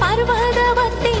பர்வதவத்தே.